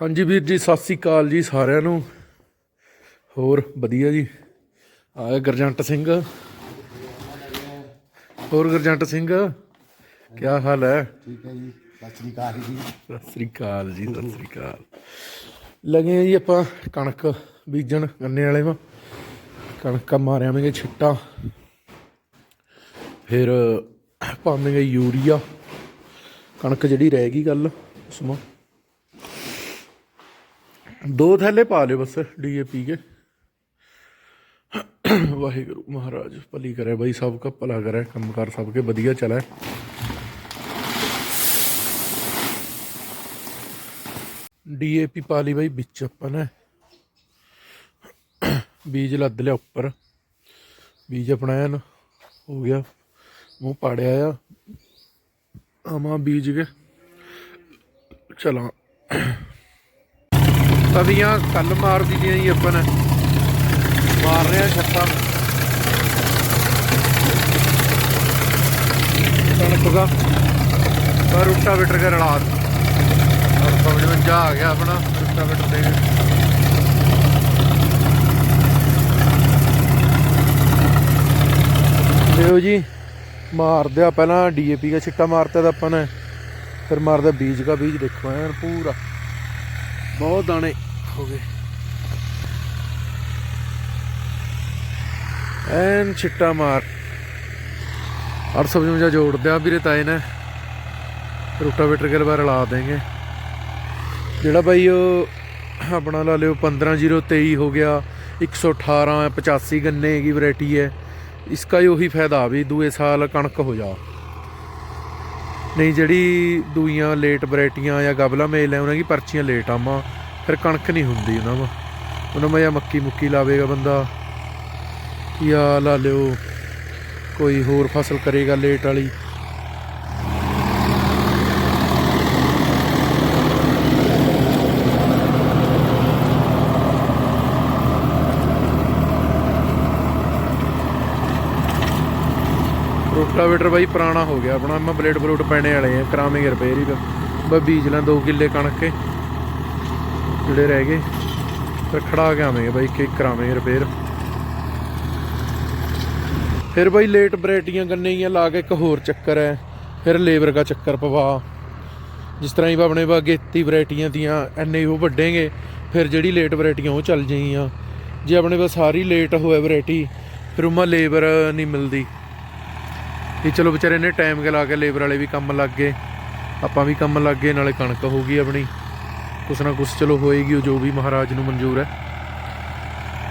ਹਾਂਜੀ ਵੀਰ ਜੀ ਸਤਿ ਸ੍ਰੀ ਅਕਾਲ ਜੀ ਸਾਰਿਆਂ ਨੂੰ। ਹੋਰ ਵਧੀਆ ਜੀ। ਆਏ ਗਰਜੰਟ ਸਿੰਘ। ਹੋਰ ਗਰਜੰਟ ਸਿੰਘ ਕੀ ਹਾਲ ਹੈ? ਠੀਕ ਹੈ ਜੀ ਸਤਿ ਸ੍ਰੀ ਅਕਾਲ ਜੀ। ਸਤਿ ਸ੍ਰੀ ਅਕਾਲ ਜੀ ਸਤਿ ਸ੍ਰੀ ਅਕਾਲ। ਲੱਗੇ ਜੀ ਆਪਾਂ ਕਣਕ ਬੀਜਣ ਗੰਨੇ ਵਾਲੇ ਵਾ। ਕਣਕਾਂ ਮਾਰਿਆਵਾਂਗੇ ਛਿੱਟਾ। ਫਿਰ ਪਾਵਾਂਗੇ ਯੂਰੀਆ। ਕਣਕ ਜਿਹੜੀ ਰਹਿ ਗਈ ਗੱਲ ਉਸਮਾ ਦੋ ਥੈਲੇ ਪਾ ਲਿਓ ਬਸ ਡੀਏਪੀ ਕੇ। ਵਾਹਿਗੁਰੂ ਮਹਾਰਾਜ, ਭਲੀ ਕਰੇ ਬਾਈ, ਸਭ ਕਾ ਭਲਾ ਕਰੇ, ਕੰਮ ਕਰ ਸਭ ਕੇ ਵਧੀਆ ਚਲੇ। ਡੀਏਪੀ ਪਾ ਲਈ ਬਾਈ ਵਿੱਚ ਆਪਾਂ ਨੇ। ਬੀਜ ਲੱਦ ਲਿਆ ਉੱਪਰ। ਬੀਜ ਆਪਣਾ ਐਨ ਹੋ ਗਿਆ, ਮੂੰਹ ਪਾੜਿਆ ਆ। ਆਮਾ ਬੀਜ ਕੇ। ਚਲਾ। ਤਵੀਆਂ ਕੱਲ ਮਾਰ ਦਿੱਤੀਆਂ ਜੀ ਆਪਾਂ ਨੇ। ਮਾਰ ਰਿਹਾ ਛੱਤਾਂ। ਕਣਕ ਦਾ ਪਰ ਉੱਟਾ ਬਿਟਰ ਕੇ ਰਲਾ ਔਰ ਸਮਝ ਆ ਗਿਆ ਆਪਣਾ ਉੱਟਾ ਬਿਟਰ ਦੇ ਲਿਓ ਜੀ, ਮਾਰਦੇ ਆ ਪਹਿਲਾਂ ਡੀਏਪੀ ਦਾ ਛਿੱਟਾ ਮਾਰਤਾ ਤਾਂ ਆਪਾਂ ਨੇ, ਫਿਰ ਮਾਰਦਾ ਬੀਜ ਦਾ ਬੀਜ ਦੇਖੋ ਐਨ ਪੂਰਾ। ਬਹੁਤ ਦਾਣੇ। ਹੋ ਗਏ। ਐਨ ਛਿੱਟਾ ਮਾਰ। ਔਰ ਸਭ ਨੂੰ ਜੋੜ ਦਿਆ ਵੀਰੇ ਤਾਏ ਨੇ। ਰੋਟਾਵੇਟਰ ਕੇ ਬਾਰੇ ਲਾ ਦੇਂਗੇ ਜਿਹੜਾ ਬਾਈ ਉਹ ਆਪਣਾ ਲਾ ਲਿਓ 15023 ਹੋ ਗਿਆ। 118 85 ਗੰਨੇ ਕੀ ਵੈਰਾਈਟੀ ਹੈ। ਇਸਕਾ ਹੀ ਉਹੀ ਫਾਇਦਾ ਵੀ ਦੂਏ ਸਾਲ ਕਣਕ ਹੋ ਜਾ। ਨਹੀਂ ਜਿਹੜੀ ਦੂਈਆਂ ਲੇਟ ਵੈਰਾਈਟੀਆਂ ਜਾਂ ਗਬਲਾ ਮੇਲ ਹੈ, ਉਹਨਾਂ ਦੀ ਪਰਚੀਆਂ ਲੇਟ ਆਵਾਂ। ਫਿਰ ਕਣਕ ਨਹੀਂ ਹੁੰਦੀ ਉਹਨਾਂ ਵਾ ਉਹਨਾਂ ਮੈਂ ਮੱਕੀ ਮੁੱਕੀ ਲਾਵੇਗਾ ਬੰਦਾ। ਜਾਂ ਲਾ ਲਿਓ। ਕੋਈ ਹੋਰ ਫਸਲ ਕਰੇਗਾ ਲੇਟ ਵਾਲੀ। ਰੋਟਾਵੇਟਰ ਬਾਈ ਪੁਰਾਣਾ ਹੋ ਗਿਆ। ਆਪਣਾ ਮੈਂ ਬਲੇਡ ਬਲੂਡ ਪੈਣੇ ਵਾਲੇ ਆ, ਕਰਾਵੇਂਗੇ ਰਿਪੇਅਰ ਹੀ ਬਸ ਬੀਜ ਲਾਂ 2 ਕਿੱਲੇ ਕਣਕ ਕੇ। ਜਿਹੜੇ ਰਹਿ ਗਏ, ਫਿਰ ਖੜਾ ਕੇ ਆਵੇਂਗੇ ਬਾਈ ਕਿ ਕਰਾਵੇਂਗੇ ਰਿਪੇਅਰ ਫਿਰ ਬਾਈ ਲੇਟ ਵੈਰਾਈਟੀਆਂ ਗੰਨੇਗੀਆਂ ਲਾ ਕੇ ਇੱਕ ਹੋਰ ਚੱਕਰ ਹੈ, ਫਿਰ ਲੇਬਰ ਦਾ ਚੱਕਰ ਪਵਾ। ਜਿਸ ਤਰ੍ਹਾਂ ਹੀ ਆਪਣੇ ਬਾ ਗੇਤੀ ਵੈਰਾਈਟੀਆਂ ਦੀਆਂ, ਐਨੇ ਉਹ ਵੱਡੇਗੇ, ਫਿਰ ਜਿਹੜੀ ਲੇਟ ਵੈਰਾਈਟੀਆਂ ਉਹ ਚੱਲ ਜਾਈਆਂ। ਜੇ ਆਪਣੇ ਕੋਲ ਸਾਰੀ ਲੇਟ ਹੋਏ ਵੈਰਾਈਟੀ ਫਿਰ ਉਮਾ ਲੇਬਰ ਨਹੀਂ ਮਿਲਦੀ। ਇਹ ਚਲੋ ਵਿਚਾਰੇ ਨੇ ਟਾਈਮ ਲਾ ਕੇ ਲੇਬਰ ਵਾਲੇ ਵੀ ਕੰਮ ਲੱਗ ਗਏ। ਆਪਾਂ ਵੀ ਕੰਮ ਲੱਗ ਗਏ, ਨਾਲੇ ਕਣਕ ਹੋ ਗਈ ਆਪਣੀ। ਕੁਛ ਨਾ ਕੁਛ ਚਲੋ ਹੋਏਗੀ ਜੋ ਵੀ ਮਹਾਰਾਜ ਨੂੰ ਮਨਜ਼ੂਰ ਹੈ।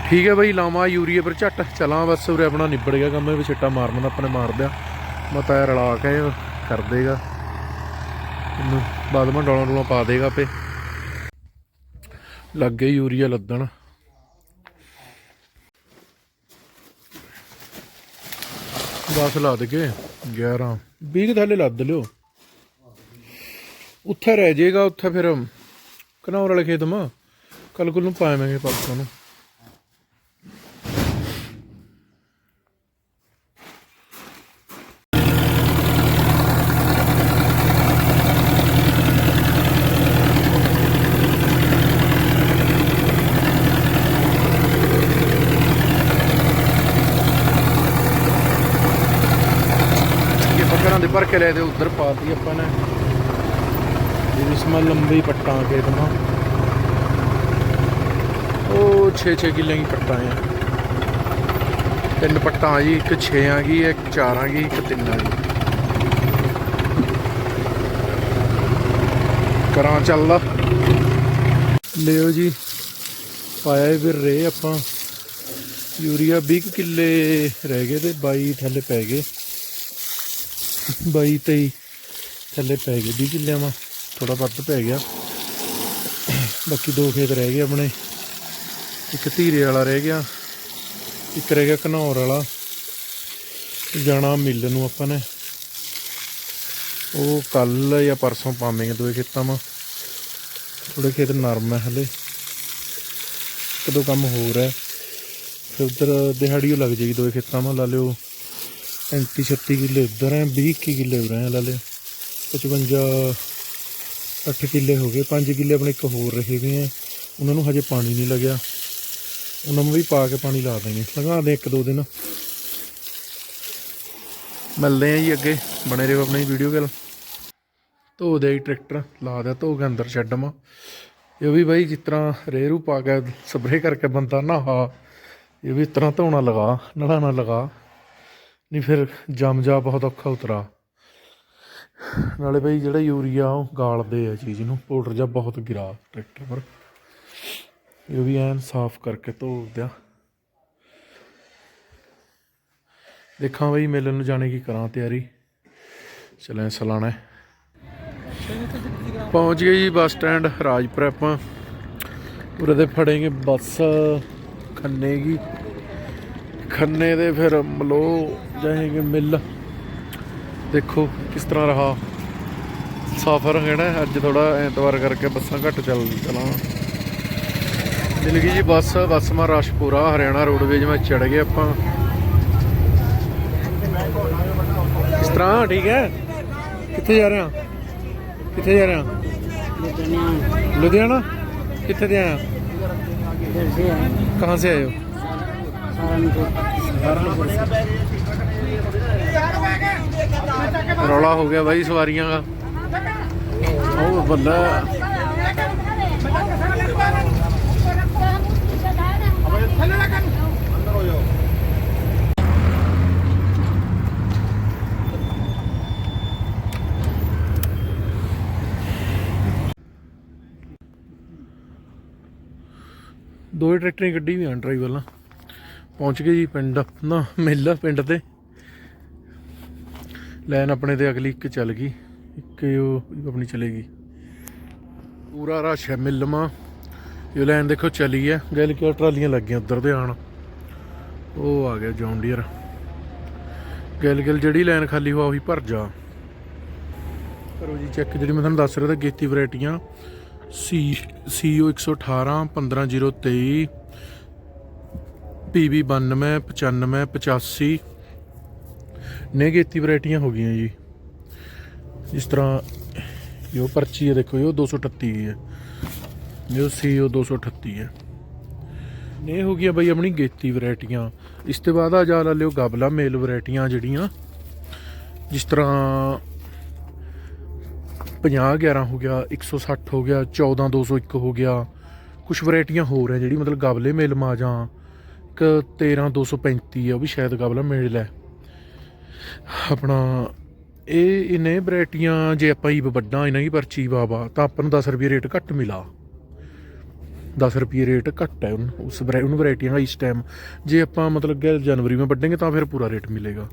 ਠੀਕ ਹੈ ਬਈ, ਲਾਵਾਂ ਯੂਰੀਏ ਪਰ ਝੱਟ। ਚਲਾਂ ਬਸ ਉਰੇ ਆਪਣਾ ਨਿਬੜ ਗਿਆ ਕੰਮ, ਇਹ ਛਿੱਟਾ ਮਾਰਨ ਦਾ ਆਪਣੇ ਮਾਰ ਦਿਆ। ਮੈਂ ਰਲਾ ਕੇ ਕਰ ਦੇਗਾ। ਇਹਨੂੰ ਬਾਅਦ ਮੈਂ ਡੋਲਾਂ ਡੋਲਾਂ ਪਾ ਦੇਗਾ ਆਪੇ। ਲੱਗ ਗਏ ਯੂਰੀਆ ਲੱਦਣ। ਦਸ ਲੱਦ ਕੇ 11 20 ਥੱਲੇ ਲੱਦ ਲਿਓ। ਉੱਥੇ ਰਹਿ ਜਾਏਗਾ, ਉੱਥੇ ਫਿਰ ਕਨੌਰ ਵਾਲੇ ਖੇਤ ਮਾ? ਕੱਲ ਕੁਲ ਨੂੰ ਪਾਵਾਂਗੇ ਪਾਪਾ ਨੂੰ। ਇਹ ਦੇ ਭਰ ਕੇ ਲੈ ਤੇ ਉਧਰ ਪਾਤੀ ਆਪਾਂ ਨੇ। ਇਹ ਵੀ ਸਮਾ ਲੰਬੀ ਪੱਟਾਂ ਖੇਤ ਮਾ। ਉਹ 6-6 ਕਿੱਲੇ ਦੀ ਪੱਟਾਂ ਆ। ਤਿੰਨ ਪੱਟਾਂ ਆ ਜੀ, ਇੱਕ 6 ਆ ਗਈ ਇੱਕ 4 ਆ ਗਈ ਇੱਕ 3 ਆ ਗਈ ਕਰਾਂ ਚੱਲਦਾ। ਲਿਓ ਜੀ, ਪਾਇਆ ਇਹ ਫਿਰ ਰੇ ਆਪਾਂ। ਯੂਰੀਆ 20 ਕੁ ਕਿੱਲੇ ਰਹਿ ਗਏ ਤੇ 22 ਥੱਲੇ ਪੈ ਗਏ। 22 23 ਥੱਲੇ ਪੈ ਗਏ 20 ਕਿੱਲਿਆਂ ਮਾ। ਥੋੜਾ ਵੱਧ ਪੈ ਗਿਆ। ਬਾਕੀ ਦੋ ਖੇਤ ਰਹਿ ਗਏ ਆਪਣੇ। ਇੱਕ ਧੀਰੇ ਵਾਲਾ ਰਹਿ ਗਿਆ, ਇੱਕ ਰਹਿ ਗਿਆ ਘਨੌਰ ਵਾਲਾ। ਜਾਣਾ ਮਿਲ ਨੂੰ ਆਪਾਂ ਨੇ। ਉਹ ਕੱਲ ਜਾਂ ਪਰਸੋਂ ਪਾਵਾਂਗੇ ਦੋਏ ਖੇਤਾਂ ਮਾ। ਥੋੜੇ ਖੇਤ ਨਰਮ ਹੈ ਹਲੇ। ਕਦੋਂ ਕੰਮ ਹੋ ਰਿਹਾ ਫਿਰ ਉਧਰ ਦਿਹਾੜੀ ਓ ਲੱਗ ਜਾਏਗੀ ਦੋਏ ਖੇਤਾਂ ਮਾ, ਲਾ ਲਿਓ। 35 36 ਕਿੱਲੇ ਉਧਰ ਹੈ 20 ਇੱਕੀ ਕਿੱਲੇ ਉਰੇ ਹੈ ਲਾ ਲਿਓ। 55 8 ਕਿੱਲੇ ਹੋ ਗਏ 5 ਕਿੱਲੇ ਆਪਣੇ ਇੱਕ ਹੋਰ ਰਹੇ ਵੀ ਆ। ਉਹਨਾਂ ਨੂੰ ਹਜੇ ਪਾਣੀ ਨਹੀਂ ਲੱਗਿਆ। ਉਹਨਾਂ ਨੂੰ ਵੀ ਪਾ ਕੇ ਪਾਣੀ ਲਾ ਦੇਂਗੇ ਲਗਾ ਦੇ ਇੱਕ ਦੋ ਦਿਨ। ਮਿਲਦੇ ਆ ਜੀ ਅੱਗੇ। ਬਣੇ ਰਹੋ ਆਪਣੀ ਵੀਡੀਓ ਗੱਲ ਧੋ ਦੇ ਟਰੈਕਟਰ ਲਾ ਦਿਆ ਧੋ ਕੇ ਅੰਦਰ ਛੱਡਮਾ ਇਹ ਵੀ ਬਾਈ ਜਿਸ ਤਰ੍ਹਾਂ ਰੇਰੂ ਪਾ ਕੇ ਸਪਰੇਅ ਕਰਕੇ ਬੰਦਾ ਨਹਾ, ਇਹ ਵੀ ਇਸ ਤਰ੍ਹਾਂ ਧੋਣਾ ਲਗਾ ਨਹਾਣਾ ਲਗਾ। ਨਹੀਂ ਫਿਰ ਜਮ ਜਾ ਬਹੁਤ ਔਖਾ ਉਤਰਾ। ਨਾਲੇ ਬਈ ਜਿਹੜਾ ਯੂਰੀਆ ਉਹ ਗਾਲਦੇ ਆ ਚੀਜ਼ ਨੂੰ ਪਾਊਡਰ ਜਾਂ ਬਹੁਤ ਗਿਰਾ ਟਰੈਕਟਰ ਪਰ। ਇਹ ਵੀ ਐਨ ਸਾਫ਼ ਕਰਕੇ ਧੋ ਦਿਆ ਦੇਖਾਂ ਬਈ ਮੇਲੇ ਨੂੰ ਜਾਣੇ ਕੀ ਕਰਾਂ ਤਿਆਰੀ। ਚਲੇ ਸਲਾਣਾ ਪਹੁੰਚ ਗਏ ਜੀ ਬੱਸ ਸਟੈਂਡ ਰਾਜਪੁਰ ਆਪਾਂ। ਉਰੇ ਦੇ ਫੜेंगे ਬੱਸ ਖੰਨੇ ਕੀ। ਖੰਨੇ ਦੇ ਫਿਰ ਮਲੋ ਜਾਏਗੇ ਮਿੱਲ। ਦੇਖੋ ਕਿਸ ਤਰ੍ਹਾਂ ਰਹਾ। ਸਫ਼ਰ ਜਿਹੜਾ ਅੱਜ ਥੋੜਾ ਐਤਵਾਰ ਕਰਕੇ ਬੱਸਾਂ ਘੱਟ ਚੱਲ ਚਲਾਉਣ ਮਿਲ ਗਈ ਜੀ ਬੱਸ ਬੱਸ ਮਾ ਰਾਸ਼ਪੂਰਾ ਹਰਿਆਣਾ ਰੋਡਵੇਜ ਮੈਂ ਚੜ ਗਏ ਆਪਾਂ। ਕਿਸ ਤਰ੍ਹਾਂ, ਠੀਕ ਹੈ? ਕਿੱਥੇ ਜਾ ਰਹੇ ਆ? ਕਿੱਥੇ ਜਾ ਰਹੇ ਆ? ਲੁਧਿਆਣਾ। ਕਿੱਥੇ ਦੇ ਆਇਆ ਕਹਾਂ ਸੇ ਆਏ ਹੋ? ਸਹਾਰਨਪੁਰ। ਸਹਾਰਨਪੁਰ। ਰੌਲਾ ਹੋ ਗਿਆ ਬਾਈ ਸਵਾਰੀਆਂ ਦਾ। ਉਹ ਬੱਲਾ ਦੋ ਟਰੈਕਟਰ ਦੀ ਗੱਡੀ ਵੀ ਆਂ ਡਰਾਈਵਰ ਨਾਲ। ਪਹੁੰਚ ਗਏ ਜੀ ਪਿੰਡ, ਨਾ ਮੇਲਾ ਪਿੰਡ ਤੇ। ਲਾਈਨ ਆਪਣੇ ਤੇ ਅਗਲੀ ਇੱਕ ਚੱਲ ਗਈ, ਇੱਕ ਉਹ ਆਪਣੀ ਚਲੇਗੀ। ਪੂਰਾ ਰਸ਼ ਹੈ ਮਿਲਮਾ ਇਹ ਲਾਈਨ ਦੇਖੋ ਚਲੀ ਹੈ ਗੱਲ ਕਿ ਟਰਾਲੀਆਂ ਲੱਗੀਆਂ ਉੱਧਰ ਦੇ ਆਣ ਉਹ ਆ ਗਿਆ ਜੌਨ ਡੀਅਰ ਗੱਲ ਗੱਲ ਜਿਹੜੀ ਲਾਈਨ ਖਾਲੀ ਹੋਆ ਉਹੀ ਭਰ ਜਾ। ਕਰੋ ਜੀ ਚੈੱਕ ਜਿਹੜੀ ਮੈਂ ਤੁਹਾਨੂੰ ਦੱਸ ਰਿਹਾ ਤਾਂ ਗੇਤੀ ਵੈਰਾਈਟੀਆਂ ਸੀ ਸੀਓ 118 15023 ਪੀਬੀ 92 95 85 ਨੇਗੇਟਿਵ ਵੈਰਾਈਟੀਆਂ ਹੋ ਗਈਆਂ ਜੀ। ਜਿਸ ਤਰ੍ਹਾਂ ਇਹ ਪਰਚੀ ਹੈ, ਦੇਖੋ, ਇਹ 238 ਹੈ। ਇਹ ਸੀਓ 238 ਹੈ। ਨੇ ਹੋ ਗਈਆਂ ਬਈ ਆਪਣੀ ਗੇਤੀ ਵੈਰਾਈਟੀਆਂ। ਇਸ ਤੋਂ ਬਾਅਦ ਆ ਜਾ ਲਾ ਲਿਓ ਗਾਬਲਾ ਮੇਲ ਵੈਰਾਈਟੀਆਂ ਜਿਹੜੀਆਂ, ਜਿਸ ਤਰ੍ਹਾਂ 50 11 ਹੋ ਗਿਆ 160 ਹੋ ਗਿਆ 14 201 ਹੋ ਗਿਆ। ਕੁਝ ਵੈਰਾਈਟੀਆਂ ਹੋਰ ਹੈ ਜਿਹੜੀ ਮਤਲਬ ਗਾਬਲੇ ਮੇਲ ਮਾ ਜਾਂ ਇੱਕ 13 235 ਹੈ, ਉਹ ਵੀ ਸ਼ਾਇਦ ਗਾਬਲਾ ਮੇਲ ਹੈ। ਆਪਣਾ, ਇਹ ਇਹਨੇ ਵੈਰਾਈਟੀਆਂ, ਜੇ ਆਪਾਂ ਹੀ ਵੱਡਾ ਇਹਨਾਂ ਦੀ ਪਰਚੀ ਬਾਬਾ ਤਾਂ ਆਪਾਂ ਨੂੰ 10 ਰੁਪਏ ਰੇਟ ਘੱਟ ਮਿਲਾ। 10 ਰੁਪਏ ਰੇਟ ਘੱਟ ਹੈ ਉਨ- ਉਸ ਵੈਰਾ- ਵੈਰਾਈਟੀਆਂ ਦਾ ਇਸ ਟਾਈਮ ਜੇ ਆਪਾਂ ਮਤਲਬ ਕਿ ਜਨਵਰੀ ਵਿੱਚ ਵੱਢਾਂਗੇ ਤਾਂ ਫਿਰ ਪੂਰਾ ਰੇਟ ਮਿਲੇਗਾ।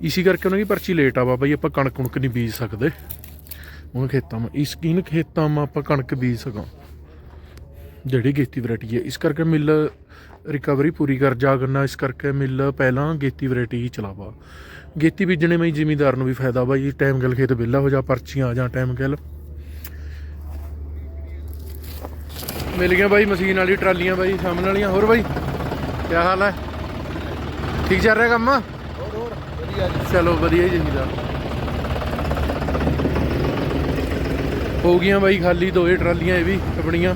ਇਸੇ ਕਰਕੇ ਉਹਨਾਂ ਦੀ ਪਰਚੀ ਲੇਟ ਆ ਬਾਬਾ ਜੀ ਆਪਾਂ ਕਣਕ ਕੁਣਕ ਨਹੀਂ ਬੀਜ ਸਕਦੇ। ਉਹਨਾਂ ਖੇਤਾਂ ਮਾ, ਇਸ ਕਿਨ ਖੇਤਾਂ ਮਾ ਆਪਾਂ ਕਣਕ ਬੀਜ ਸਕਾਂ। ਜਿਹੜੀ ਗੇਤੀ ਵੈਰਾਈਟੀ ਹੈ, ਇਸ ਕਰਕੇ ਮਿਲ ਰਿਕਵਰੀ ਪੂਰੀ ਕਰ ਜਾ ਕਰਨਾ ਇਸ ਕਰਕੇ ਮਿਲ ਪਹਿਲਾਂ ਗੇਤੀ ਵੈਰਾਈਟੀ ਹੀ ਚਲਾਵਾ। ਗੇਤੀ ਬੀਜਣੇ ਮੈਂ ਜ਼ਿਮੀਦਾਰ ਨੂੰ ਵੀ ਫਾਇਦਾ ਬਾਈ ਟਾਈਮ ਗੱਲ ਖੇਤ ਵਿਹਲਾ ਹੋ ਜਾ, ਪਰਚੀਆਂ ਆ ਜਾ ਟਾਈਮ ਗੱਲ। ਮਿਲ ਗਿਆ ਬਾਈ ਮਸ਼ੀਨ ਵਾਲੀ, ਟਰਾਲੀਆਂ ਬਾਈ ਸਾਹਮਣੇ ਵਾਲੀਆਂ, ਹੋਰ ਬਾਈ? ਕੀ ਹਾਲ ਹੈ ਠੀਕ ਚੱਲ ਰਿਹਾ ਕੰਮ? ਚਲੋ ਵਧੀਆ ਹੀ ਚਾਹੀਦਾ ਹੋ ਗਈਆਂ ਬਾਈ ਖਾਲੀ ਦੋਏ ਟਰਾਲੀਆਂ ਇਹ ਵੀ ਆਪਣੀਆਂ।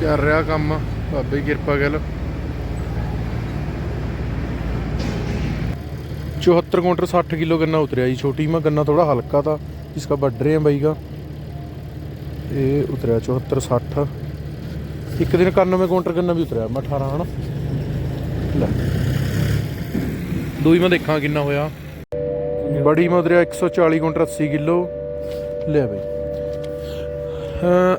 ਚੱਲ ਰਿਹਾ ਕੰਮ, ਬਾਬੇ ਦੀ ਕਿਰਪਾ ਗੱਲ। 74 क्विंटल 60 किलो गन्ना उतरिया जी छोटी में गन्ना थोड़ा हल्का था इसका बढ़ रहे हैं भाई का ये उतरिया चौहत्तर सठ ਇੱਕ ਦਿਨ 91 ਕਾਉਂਟਰ ਕਰਨਾ ਵੀ ਉਤਰਿਆ। ਮੈਂ 18 ਹਨ? ਲੈ। ਦੂਈ ਮੈਂ ਦੇਖਾਂ ਕਿੰਨਾ ਹੋਇਆ। ਬੜੀ ਮੈਂ ਉਤਰਿਆ 140 ਕਾਉਂਟਰ 80 ਕਿਲੋ। ਲੈ ਬਈ।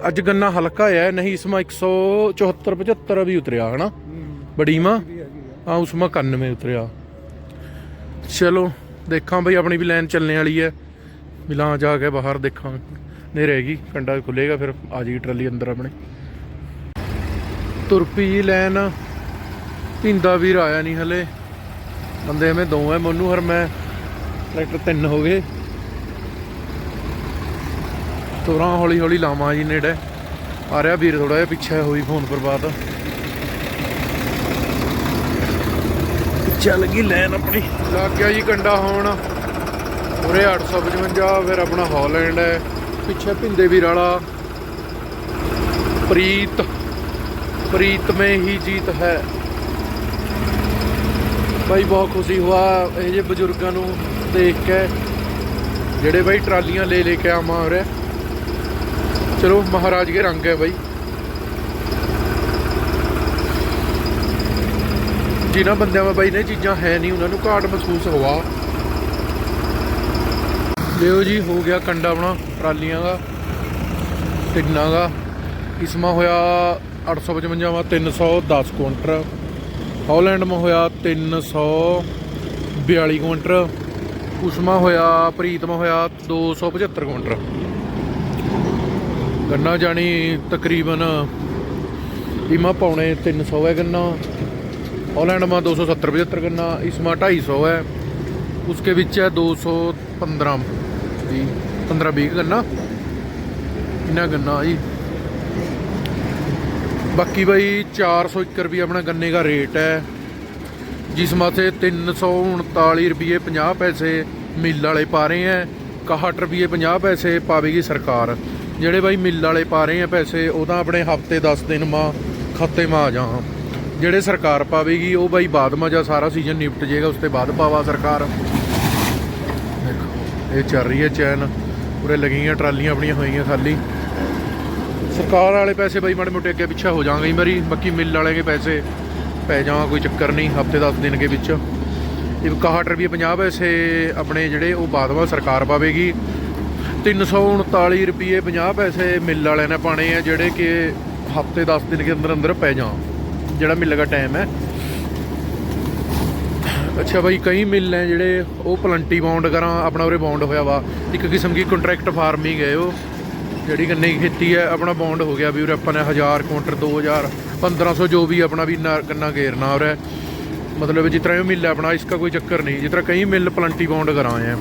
ਅੱਜ ਗੰਨਾ ਹਲਕਾ ਆਇਆ ਨਹੀਂ ਇਸ ਮਾ 174 75 ਵੀ ਉਤਰਿਆ ਹਨਾ? ਬੜੀ ਮਾ। ਆ। ਉਸ ਮਾ 91 ਉਤਰਿਆ। ਚਲੋ, ਦੇਖਾਂ ਬਈ, ਆਪਣੀ ਵੀ ਲਾਈਨ ਚੱਲਣੇ ਵਾਲੀ ਹੈ। ਮਿਲਾਂ ਜਾ ਕੇ ਬਾਹਰ ਦੇਖਾਂ। ਨਹੀਂ ਰਹੇਗੀ ਕੰਡਾ ਖੁੱਲੇਗਾ ਫਿਰ ਆ ਜੀ ਟਰਾਲੀ ਅੰਦਰ ਆਪਣੇ। ਤੁਰਪੀ ਜੀ ਲਾਈਨ ਪਿੰਦਾ ਵੀਰ ਆਇਆ ਨਹੀਂ ਹਲੇ। ਬੰਦੇ ਐਵੇਂ ਦੋ ਐ, ਮੋਨੂ ਹਰ ਮੈਂ, ਟਰੈਕਟਰ ਤਿੰਨ ਹੋ ਗਏ। ਤੋਰਾਂ ਹੌਲੀ ਹੌਲੀ ਲਾਵਾਂ ਜੀ ਨੇੜੇ। ਆ ਰਿਹਾ ਵੀਰ ਥੋੜਾ ਜਿਹਾ ਪਿੱਛੇ ਹੋਈ ਫੋਨ ਪਰ ਬਾਤ ਚੱਲ ਗਈ ਲਾਈਨ ਆਪਣੀ। ਲੱਗ ਗਿਆ ਜੀ ਕੰਡਾ ਹੋਣ। ਉਰੇ 855 ਫਿਰ ਆਪਣਾ ਹਾਲੈਂਡ ਹੈ। ਪਿੱਛੇ ਭਿੰਦੇ ਵੀਰ ਵਾਲਾ। ਪ੍ਰੀਤ। ਪ੍ਰੀਤ ਮੇ ਹੀ ਜੀਤ ਹੈ। ਭਾਈ ਬਹੁਤ ਖੁਸ਼ੀ ਹੋਆ ਇਹ ਜੇ ਬਜ਼ੁਰਗਾਂ ਨੂੰ ਦੇਖ ਕੇ। ਜਿਹੜੇ ਭਾਈ ਟਰਾਲੀਆਂ ਲੈ ਲੈ ਕੇ ਆਵਾਂ ਉਰੇ। ਚਲੋ ਮਹਾਰਾਜ ਕੇ ਰੰਗ ਹੈ ਭਾਈ ਜਿਨ੍ਹਾਂ ਬੰਦਿਆਂ ਵਿੱਚ ਬਾਈ ਨੇ ਚੀਜ਼ਾਂ ਹੈ ਨਹੀਂ, ਉਹਨਾਂ ਨੂੰ ਘਾਟ ਮਹਿਸੂਸ ਹੋਆ। ਲਿਓ ਜੀ, ਹੋ ਗਿਆ ਕੰਡਾ ਬਣਾ ਟਰਾਲੀਆਂ ਦਾ, ਤਿੰਨਾਂ ਦਾ। ਇਸਮਾ ਹੋਇਆ 855 ਵਾ 310 ਕੁਇੰਟਲ। ਹਾਲੈਂਡ ਮਾ ਹੋਇਆ 342 ਕੁਇੰਟਲ। ਉਸਮਾ ਹੋਇਆ ਪ੍ਰੀਤਮਾ ਹੋਇਆ 275 ਕੁਇੰਟਲ। ਗੰਨਾ ਜਾਣੀ ਤਕਰੀਬਨ ਇਮਾ ਪੌਣੇ 300 ਹੈ ਗੰਨਾ। हॉलैंड में दो सौ सत्तर पचहत्तर गन्ना इसमें ढाई सौ है उसके बीच है दो सौ पंद्रह जी पंद्रह बीस गन्ना इन्ना गन्ना जी बाकी भाई चार सौ एक रुपये अपना गन्ने का रेट है जिस माथे तीन सौ उनताली रुपये पंजाह पैसे मिल वाले पा रहे हैं इकाहठ रुपये पंजाह पैसे पावेगी सरकार ਜਿਹੜੇ ਬਾਈ ਮਿਲ ਵਾਲੇ ਪਾ ਰਹੇ ਆ ਪੈਸੇ ਉਹ ਤਾਂ ਆਪਣੇ ਹਫਤੇ 10 ਦਿਨ ਮਾ ਖਾਤੇ ਮਾ ਆ ਜਾ ਜਿਹੜੇ ਸਰਕਾਰ ਪਾਵੇਗੀ, ਉਹ ਬਾਈ ਬਾਅਦ ਮਾ ਸਾਰਾ ਸੀਜ਼ਨ ਨਿਪਟ ਜਾਏਗਾ ਉਸ 'ਤੇ ਬਾਅਦ ਪਾਵਾ ਸਰਕਾਰ। ਦੇਖੋ, ਇਹ ਚੱਲ ਰਹੀ ਹੈ ਚੈਨ। ਪੂਰੇ ਲੱਗੀਆਂ ਟਰਾਲੀਆਂ ਆਪਣੀਆਂ ਹੋਈਆਂ ਖਾਲੀ। ਸਰਕਾਰ ਵਾਲੇ ਪੈਸੇ ਬਾਈ ਮਾੜੇ ਮੋਟੇ ਅੱਗੇ ਪਿੱਛੇ ਹੋ ਜਾਣਗੇ ਮਰੀ। ਬਾਕੀ ਮਿੱਲ ਵਾਲੇ ਕੇ ਪੈਸੇ ਪੈ ਜਾਵਾਂ, ਕੋਈ ਚੱਕਰ ਨਹੀਂ, ਹਫ਼ਤੇ 10 ਦਿਨ ਦੇ ਵਿੱਚ। ਇਹ 61 ਰੁਪਏ 50 ਪੈਸੇ ਆਪਣੇ ਜਿਹੜੇ, ਉਹ ਬਾਅਦ ਸਰਕਾਰ ਪਾਵੇਗੀ। 339 ਰੁਪਏ 50 ਪੈਸੇ ਮਿੱਲ ਵਾਲਿਆਂ ਨੇ ਪਾਣੇ ਆ, ਜਿਹੜੇ ਕਿ ਹਫ਼ਤੇ 10 ਦਿਨ ਦੇ ਅੰਦਰ ਅੰਦਰ ਪੈ ਜਾਣ। ਜਿਹੜਾ ਮਿਲ ਲਗਾ ਟਾਈਮ ਹੈ। ਅੱਛਾ ਭਾਈ ਕਈ ਮਿਲ ਨੇ ਜਿਹੜੇ ਉਹ ਪਲੰਟੀ ਬਾਉਂਡ ਕਰਾਂ, ਆਪਣਾ ਉਰੇ ਬਾਉਂਡ ਹੋਇਆ ਵਾ। ਇੱਕ ਕਿਸਮ ਦੀ ਕੰਟਰੈਕਟ ਫਾਰਮਿੰਗ ਹੈ ਉਹ। ਜਿਹੜੀ ਗੰਨੇ ਦੀ ਖੇਤੀ ਹੈ, ਆਪਣਾ ਬਾਉਂਡ ਹੋ ਗਿਆ ਵੀ ਉਰੇ ਆਪਾਂ ਨੇ 1000 ਕੁਇੰਟਲ 2000 1500 ਜੋ ਵੀ ਆਪਣਾ ਵੀ ਨਾ ਗੰਨਾ ਘੇਰਨਾ ਉਰੇ। ਮਤਲਬ ਜਿਸ ਤਰ੍ਹਾਂ ਇਹ ਮਿਲ ਆਪਣਾ, ਇਸ ਦਾ ਕੋਈ ਚੱਕਰ ਨਹੀਂ। ਜਿਸ ਤਰ੍ਹਾਂ ਕਈ ਮਿਲ ਪਲੰਟੀ ਬਾਉਂਡ ਕਰਾਏ ਆ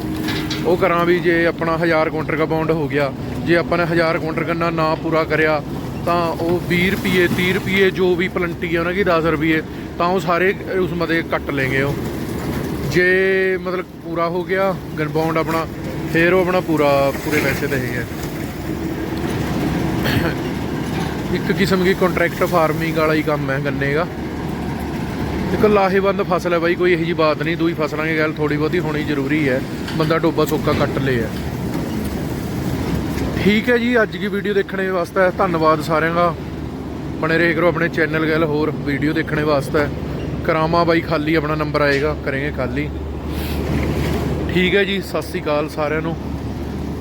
ਉਹ ਕਰਾਂ ਵੀ ਜੇ ਆਪਣਾ 1000 ਕੁਇੰਟਲ ਦਾ ਬਾਉਂਡ ਹੋ ਗਿਆ। ਜੇ ਆਪਾਂ ਨੇ 1000 ਕੁਇੰਟਲ ਗੰਨਾ ਨਾ ਪੂਰਾ ਕਰਿਆ ਤਾਂ ਉਹ 20 ਰੁਪਏ 30 ਰੁਪਏ ਜੋ ਵੀ ਪਲੰਟੀ ਹੈ ਉਹਨਾਂ ਦੀ 10 ਰੁਪਏ, ਤਾਂ ਉਹ ਸਾਰੇ, ਉਸ ਮਦੇ ਕੱਟ ਲੈਂਗੇ ਉਹ। ਜੇ ਮਤਲਬ ਪੂਰਾ ਹੋ ਗਿਆ ਗਨਬਾਉਂਡ ਆਪਣਾ, ਫੇਰ ਉਹ ਆਪਣਾ ਪੂਰਾ, ਪੂਰੇ ਪੈਸੇ ਦੇ ਹੈਗੇ ਇੱਕ ਕਿਸਮ ਦੀ ਕੰਟਰੈਕਟ ਫਾਰਮਿੰਗ ਵਾਲਾ ਹੀ ਕੰਮ ਹੈ, ਗੰਨੇ ਦਾ। ਇੱਕ ਲਾਹੇਵੰਦ ਫਸਲ ਹੈ ਬਾਈ, ਕੋਈ ਇਹੋ ਜੀ ਬਾਤ ਨਹੀਂ, ਦੂਈ ਫਸਲਾਂ ਦੀ ਗੱਲ ਥੋੜੀ ਬਹੁਤੀ ਹੋਣੀ ਜ਼ਰੂਰੀ ਹੈ। ਬੰਦਾ ਡੋਬਾ ਸੋਕਾ ਕੱਟ ਲਿਆ ਠੀਕ ਹੈ ਜੀ, ਅੱਜ ਦੀ ਵੀਡੀਓ ਦੇਖਣੇ ਵਾਸਤੇ ਧੰਨਵਾਦ ਸਾਰਿਆਂ ਦਾ। ਬਣੇ ਰਹੇ ਕਰੋ ਆਪਣੇ ਚੈਨਲ ਗੱਲ ਹੋਰ ਵੀਡੀਓ ਦੇਖਣੇ ਵਾਸਤੇ। ਕਰਾਮਾ ਬਾਈ ਖਾਲੀ, ਆਪਣਾ ਨੰਬਰ ਆਏਗਾ, ਕਰਾਂਗੇ ਖਾਲੀ। ਠੀਕ ਹੈ ਜੀ, ਸਤਿ ਸ੍ਰੀ ਅਕਾਲ ਸਾਰਿਆਂ ਨੂੰ।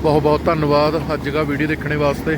ਬਹੁਤ ਬਹੁਤ ਧੰਨਵਾਦ ਅੱਜ ਦਾ ਵੀਡੀਓ ਦੇਖਣੇ ਵਾਸਤੇ।